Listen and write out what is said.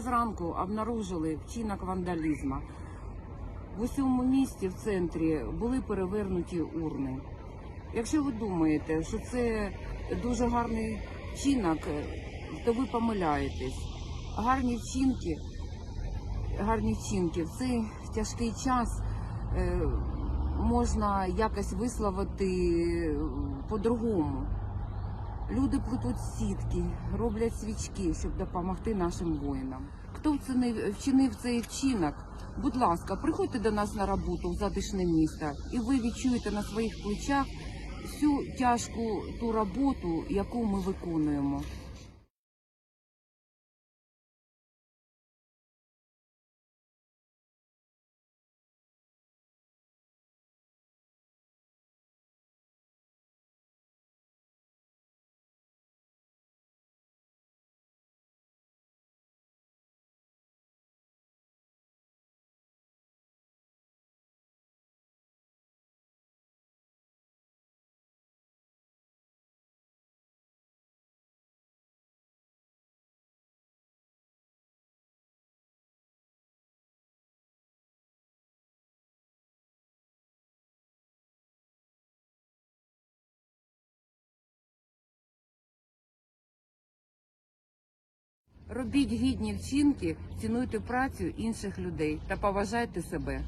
Зранку обнаружили вчинок вандалізму. В усьому місті в центрі були перевернуті урни. Якщо ви думаєте, що це дуже гарний вчинок, то ви помиляєтесь. Гарні вчинки, гарні вчинки в цей тяжкий час е, можна якось висловити по-другому. Люди плетуть сітки, роблять свічки, щоб допомогти нашим воїнам. Хто вчинив, цей вчинок? Будь ласка, приходьте до нас на роботу в затишне місто, і ви відчуєте на своїх плечах всю тяжку ту роботу, яку ми виконуємо. Робіть гідні вчинки, цінуйте працю інших людей та поважайте себе.